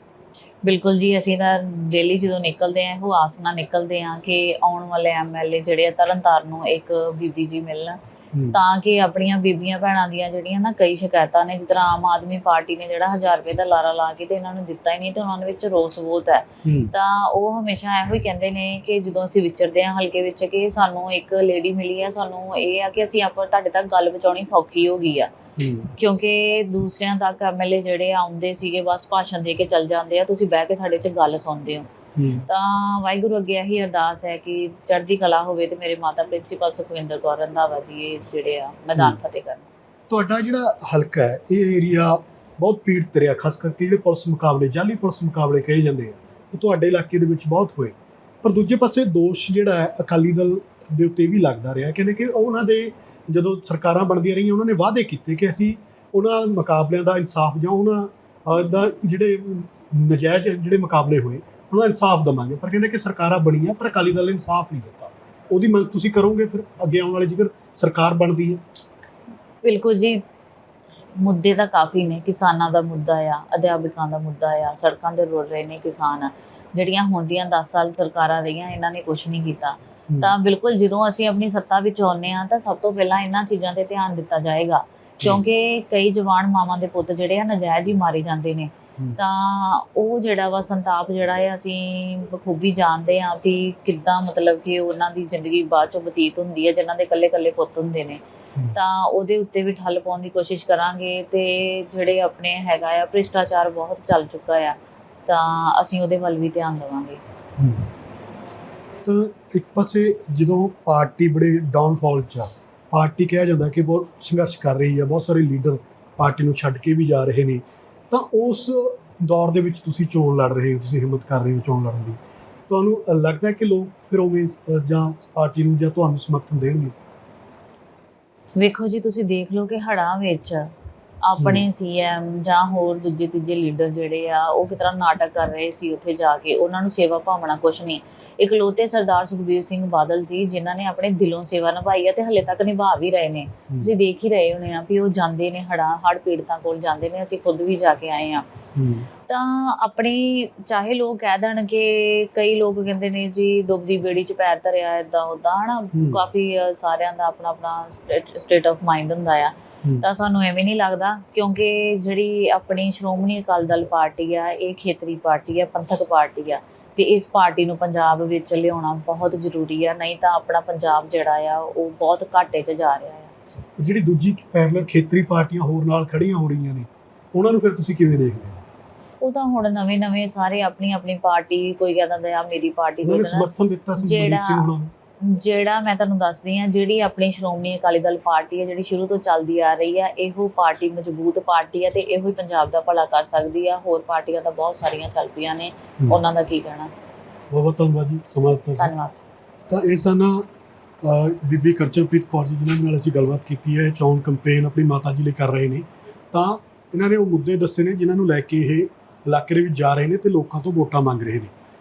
ਬਿਲਕੁਲ ਜੀ ਅਸੀਂ ਤਾਂ ਡੇਲੀ ਜਦੋਂ ਨਿਕਲਦੇ ਆਂ ਉਹ ਆਸ ਨਾਲ ਨਿਕਲਦੇ ਆਂ ਕਿ ਆਉਣ ਵਾਲੇ ਐਮਐਲਏ ਜਿਹੜੇ ਆ ਤਰਨਤਾਰਨ ਨੂੰ ਇੱਕ ਬੀਬੀ ਜੀ ਮਿਲਣ। ਤਾਂ ਕਿ ਆਪਣੀਆਂ ਬੀਬੀਆਂ ਭੈਣਾਂ ਦੀਆਂ ਜਿਹੜੀਆਂ ਨਾ ਕਈ ਸ਼ਿਕਾਇਤਾਂ ਨੇ ਜਿਸ ਤਰ੍ਹਾਂ ਆਮ ਆਦਮੀ ਪਾਰਟੀ ਨੇ ਜਿਹੜਾ 1000 ਰੁਪਏ ਦਾ ਲਾਰਾ ਲਾ ਕੇ ਤੇ ਇਹਨਾਂ ਨੂੰ ਦਿੱਤਾ ਹੀ ਨਹੀਂ ਤੇ ਉਹਨਾਂ ਦੇ ਵਿੱਚ ਰੋਸ ਬਹੁਤ ਹੈ। ਤਾਂ ਉਹ ਹਮੇਸ਼ਾ ਇਹੋ ਹੀ ਕਹਿੰਦੇ ਨੇ ਕਿ ਜਦੋਂ ਅਸੀਂ ਵਿਚਰਦੇ ਹਾਂ ਹਲਕੇ ਵਿੱਚ ਕਿ ਸਾਨੂੰ ਇੱਕ ਲੇਡੀ ਮਿਲੀ ਹੈ ਸਾਨੂੰ ਇਹ ਆ ਕਿ ਅਸੀਂ ਆਪਾਂ ਤੁਹਾਡੇ ਤੱਕ ਗੱਲ ਪਹੁੰਚਾਉਣੀ ਸੌਖੀ ਹੋ ਗਈ ਆ। ਕਿਉਂਕਿ ਦੂਸਰਿਆਂ ਤੱਕ ਐਮਐਲਏ ਜਿਹੜੇ ਆਉਂਦੇ ਸੀਗੇ ਬਸ ਭਾਸ਼ਣ ਦੇ ਕੇ ਚੱਲ ਜਾਂਦੇ ਆ ਤੁਸੀਂ ਬਹਿ ਕੇ ਸਾਡੇ 'ਚ ਗੱਲ ਸੁਣਦੇ ਹੂੰ। ਤਾਂ ਵਾਹਿਗੁਰੂ ਅੱਗੇ ਇਹੀ ਅਰਦਾਸ ਹੈ ਕਿ ਚੜ੍ਹਦੀ ਕਲਾ ਹੋਵੇ ਤੇ ਮੇਰੇ ਮਾਤਾ ਪ੍ਰਿੰਸੀਪਲ ਸੁਖਵਿੰਦਰ ਕੌਰ ਰੰਧਾਵਾ ਜੀ ਇਹ ਜਿਹੜੇ ਆ ਮੈਦਾਨ ਫਤਿਹ ਕਰਨ। ਤੁਹਾਡਾ ਜਿਹੜਾ ਹਲਕਾ ਹੈ ਇਹ ਏਰੀਆ ਬਹੁਤ ਪੀੜਤ ਰਿਹਾ ਖਾਸ ਕਰਕੇ ਜਿਹੜੇ ਪੁਲਿਸ ਮੁਕਾਬਲੇ ਜਾਲੀ ਪੁਲਿਸ ਮੁਕਾਬਲੇ ਕਹੇ ਜਾਂਦੇ ਆ ਉਹ ਤੁਹਾਡੇ ਇਲਾਕੇ ਦੇ ਵਿੱਚ ਬਹੁਤ ਹੋਏ। ਪਰ ਦੂਜੇ ਪਾਸੇ ਦੋਸ਼ ਜਿਹੜਾ ਹੈ ਅਕਾਲੀ ਦਲ ਦੇ ਉੱਤੇ ਵੀ ਲੱਗਦਾ ਰਿਹਾ ਕਹਿੰਦੇ ਕਿ ਉਹਨਾਂ ਦੇ ਜਦੋਂ ਸਰਕਾਰਾਂ ਬਣਦੀਆਂ ਰਹੀਆਂ ਉਹਨਾਂ ਨੇ ਵਾਅਦੇ ਕੀਤੇ ਕਿ ਅਸੀਂ ਉਹਨਾਂ ਮੁਕਾਬਲਿਆਂ ਦਾ ਇਨਸਾਫ ਜਾਂ ਉਹਨਾਂ ਦਾ ਜਿਹੜੇ ਨਜਾਇਜ਼ ਜਿਹੜੇ ਮੁਕਾਬਲੇ ਹੋਏ ਉਹਨਾਂ ਦਾ ਇਨਸਾਫ ਦਵਾਂਗੇ। ਪਰ ਕਹਿੰਦੇ ਕਿ ਸਰਕਾਰਾਂ ਬਣੀਆਂ ਪਰ ਅਕਾਲੀ ਦਲ ਨੇ ਇਨਸਾਫ ਨਹੀਂ ਦਿੱਤਾ। ਉਹਦੀ ਮੰਗ ਤੁਸੀਂ ਕਰੋਗੇ ਫਿਰ ਅੱਗੇ ਆਉਣ ਵਾਲੀ ਜੇਕਰ ਸਰਕਾਰ ਬਣਦੀ ਹੈ? ਬਿਲਕੁਲ ਜੀ। ਮੁੱਦੇ ਤਾਂ ਕਾਫੀ ਨੇ। ਕਿਸਾਨਾਂ ਦਾ ਮੁੱਦਾ ਆ ਅਧਿਆਪਕਾਂ ਦਾ ਮੁੱਦਾ ਆ ਸੜਕਾਂ ਤੇ ਰੁਲ ਰਹੇ ਨੇ ਕਿਸਾਨ। ਜਿਹੜੀਆਂ ਹੁਣ ਦੀਆਂ 10 ਸਾਲ ਸਰਕਾਰਾਂ ਰਹੀਆਂ ਇਹਨਾਂ ਨੇ ਕੁਝ ਨਹੀਂ ਕੀਤਾ। ਤਾਂ ਬਿਲਕੁਲ ਜਦੋਂ ਅਸੀਂ ਆਪਣੀ ਸੱਤਾ ਵਿੱਚ ਆਉਂਦੇ ਆ ਤਾਂ ਸਭ ਤੋਂ ਪਹਿਲਾਂ ਇਹਨਾਂ ਚੀਜ਼ਾਂ ਤੇ ਧਿਆਨ ਦਿੱਤਾ ਜਾਏਗਾ। ਕਿਉਂਕਿ ਕਈ ਜਵਾਨ ਮਾਵਾਂ ਦੇ ਪੁੱਤ ਜਿਹੜੇ ਆ ਨਜਾਇਜ਼ ਹੀ ਮਾਰੇ ਜਾਂਦੇ ਨੇ। ਤਾਂ ਉਹ ਜਿਹੜਾ ਵਾ ਸੰਤਾਪ ਜਿਹੜਾ ਹੈ ਅਸੀਂ ਬਖੂਬੀ ਜਾਣਦੇ ਆ ਵੀ ਕਿੱਦਾਂ ਮਤਲਬ ਕਿ ਉਹਨਾਂ ਦੀ ਜ਼ਿੰਦਗੀ ਬਾਅਦ ਚੋਂ ਬਤੀਤ ਹੁੰਦੀ ਹੈ ਜਿਨ੍ਹਾਂ ਦੇ ਇਕੱਲੇ ਪੁੱਤ ਹੁੰਦੇ ਨੇ। ਤਾਂ ਉਹਦੇ ਉੱਤੇ ਵੀ ਠੱਲ ਪਾਉਣ ਦੀ ਕੋਸ਼ਿਸ਼ ਕਰਾਂਗੇ ਤੇ ਜਿਹੜੇ ਆਪਣੇ ਹੈਗਾ ਆ ਭ੍ਰਿਸ਼ਟਾਚਾਰ ਬਹੁਤ ਚੱਲ ਚੁੱਕਾ ਆ ਤਾਂ ਅਸੀਂ ਉਹਦੇ ਵੱਲ ਵੀ ਧਿਆਨ ਦੇਵਾਂਗੇ। ਤਾਂ ਇੱਕ ਪਾਸੇ ਜਦੋਂ ਪਾਰਟੀ ਬੜੇ ਡਾਊਨਫਾਲ 'ਚ ਆ ਪਾਰਟੀ ਕਿਹਾ ਜਾਂਦਾ ਕਿ ਬਹੁਤ ਸੰਘਰਸ਼ ਕਰ ਰਹੀ ਹੈ ਬਹੁਤ ਸਾਰੇ ਲੀਡਰ ਪਾਰਟੀ ਨੂੰ ਛੱਡ ਕੇ ਵੀ ਜਾ ਰਹੇ ਨੇ ਤਾਂ ਉਸ ਦੌਰ ਦੇ ਵਿੱਚ ਤੁਸੀਂ ਚੋਣ ਲੜ ਰਹੇ ਹੋ, ਤੁਸੀਂ ਹਿੰਮਤ ਕਰ ਰਹੇ ਹੋ ਚੋਣ ਲੜਨ ਦੀ। ਤੁਹਾਨੂੰ ਲੱਗਦਾ ਕਿ ਲੋਕ ਫਿਰ ਉਵੇਂ ਜਾਂ ਪਾਰਟੀ ਨੂੰ ਜਾਂ ਤੁਹਾਨੂੰ ਸਮਰਥਨ ਦੇਣਗੇ? ਵੇਖੋ ਜੀ, ਤੁਸੀਂ ਦੇਖ ਲਓ ਕਿ ਹੜਾਂ ਵਿੱਚ ਆਪਣੇ ਸੀਐਮ ਜਾਂ ਹੋਰ ਦੂਜੇ ਤੀਜੇ ਲੀਡਰ ਜਿਹੜੇ ਆ ਉਹ ਕਿਤਰਾ ਨਾਟਕ ਕਰ ਰਹੇ ਸੀ ਉੱਥੇ ਜਾ ਕੇ ਉਹਨਾਂ ਨੂੰ ਸੇਵਾ ਭਾਵਨਾ ਕੁਛ ਨਹੀਂ। ਇਕਲੌਤੇ ਸਰਦਾਰ ਸੁਖਬੀਰ ਸਿੰਘ ਬਾਦਲ ਸੀ ਜਿਨ੍ਹਾਂ ਨੇ ਆਪਣੇ ਦਿਲੋਂ ਸੇਵਾ ਨਿਭਾਈ ਹੈ ਤੇ ਹਲੇ ਤੱਕ ਨਿਭਾ ਵੀ ਰਹੇ ਨੇ। ਤੁਸੀਂ ਦੇਖ ਹੀ ਰਹੇ ਹੋਣੇ ਆ ਵੀ ਉਹ ਜਾਂਦੇ ਨੇ ਹੜਾਂ ਹੜ ਪੀੜਤਾਂ ਕੋਲ ਜਾਂਦੇ ਨੇ ਅਸੀਂ ਖੁਦ ਵੀ ਜਾ ਕੇ ਆਏ ਆ। ਤਾਂ ਆਪਣੀ ਚਾਹੇ ਲੋਕ ਕਹਿ ਦੇਣ ਕਿ ਕਈ ਲੋਕ ਕਹਿੰਦੇ ਨੇ ਜੀ ਡੁੱਬਦੀ ਬੇੜੀ 'ਚ ਪੈਰ ਧਰਿਆ ਇਦਾਂ ਉਦਾਂ ਹਨਾ। ਕਾਫੀ ਸਾਰਿਆਂ ਦਾ ਆਪਣਾ ਆਪਣਾ ਸਟੇਟ ਆਫ ਮਾਈਂਡ ਹੁੰਦਾ ਆ। ਤਾਂ ਸਾਨੂੰ ਐਵੇਂ ਨਹੀਂ ਲੱਗਦਾ ਕਿਉਂਕਿ ਜਿਹੜੀ ਆਪਣੀ ਸ਼੍ਰੋਮਣੀ ਅਕਾਲੀ ਦਲ ਪਾਰਟੀ ਆ ਇਹ ਖੇਤਰੀ ਪਾਰਟੀ ਆ ਪੰਥਕ ਪਾਰਟੀ ਆ ਤੇ ਇਸ ਪਾਰਟੀ ਨੂੰ ਪੰਜਾਬ ਵਿੱਚ ਲਿਆਉਣਾ ਬਹੁਤ ਜ਼ਰੂਰੀ ਆ ਨਹੀਂ ਤਾਂ ਆਪਣਾ ਪੰਜਾਬ ਜਿਹੜਾ ਆ ਉਹ ਬਹੁਤ ਘਾਟੇ 'ਚ ਜਾ ਰਿਹਾ ਆ। ਜਿਹੜੀ ਦੂਜੀ ਪੈਰਲਲ ਖੇਤਰੀ ਪਾਰਟੀਆਂ ਹੋਰ ਨਾਲ ਖੜੀਆਂ ਹੋ ਰਹੀਆਂ ਨੇ ਉਹਨਾਂ ਨੂੰ ਫਿਰ ਤੁਸੀਂ ਕਿਵੇਂ ਦੇਖਦੇ ਹੋ? ਉਹ ਤਾਂ ਹੁਣ ਨਵੇਂ ਨਵੇਂ ਸਾਰੇ ਆਪਣੀ ਆਪਣੀ ਪਾਰਟੀ ਕੋਈ ਕਹਿੰਦਾ ਆ ਮੇਰੀ ਪਾਰਟੀ ਕੋਈ ਸਮਰਥਨ ਦਿੱਤਾ ਸੀ ਜਿਹੜਾ- ਜਿਹੜਾ ਮੈਂ ਤੁਹਾਨੂੰ ਦੱਸਦੀ ਆ ਜਿਹੜੀ ਆਪਣੀ ਸ਼੍ਰੋਮਣੀ ਅਕਾਲੀ ਦਲ ਪਾਰਟੀ ਹੈ ਜਿਹੜੀ ਸ਼ੁਰੂ ਤੋਂ ਚੱਲਦੀ ਆ ਰਹੀ ਆ ਇਹੋ ਪਾਰਟੀ ਮਜ਼ਬੂਤ ਪਾਰਟੀ ਆ ਤੇ ਇਹੋ ਹੀ ਪੰਜਾਬ ਦਾ ਭਲਾ ਕਰ ਸਕਦੀ ਆ। ਹੋਰ ਪਾਰਟੀਆਂ ਤਾਂ ਬਹੁਤ ਸਾਰੀਆਂ ਚੱਲ ਪਈਆਂ ਨੇ। ਉਹਨਾਂ ਦਾ ਕੀ ਕਹਿਣਾ? ਬਹੁਤ ਬਹੁਤ ਧੰਨਵਾਦ ਜੀ। ਸਮਾਂ ਦਿੱਤਾ ਸੀ ਧੰਨਵਾਦ। ਤਾਂ ਇਹ ਸਨ ਬੀਬੀ ਕਰਚਨਪ੍ਰੀਤ ਕੌਰ ਜੀ ਜਿਨ੍ਹਾਂ ਨਾਲ ਅਸੀਂ ਗੱਲਬਾਤ ਕੀਤੀ ਹੈ ਚੋਣ ਕੰਪੇਨ ਆਪਣੀ ਮਾਤਾ ਜੀ ਲਈ ਕਰ ਰਹੇ ਨੇ। ਤਾਂ ਇਹਨਾਂ ਨੇ ਉਹ ਮੁੱਦੇ ਦੱਸੇ ਨੇ ਜਿਨ੍ਹਾਂ ਨੂੰ ਲੈ ਕੇ ਇਹ ਇਲਾਕੇ ਦੇ ਵਿੱਚ ਜਾ ਰਹੇ ਨੇ ਤੇ ਲੋਕਾਂ ਤੋਂ ਵੋਟਾਂ ਮੰਗ ਰਹੇ ਨੇ।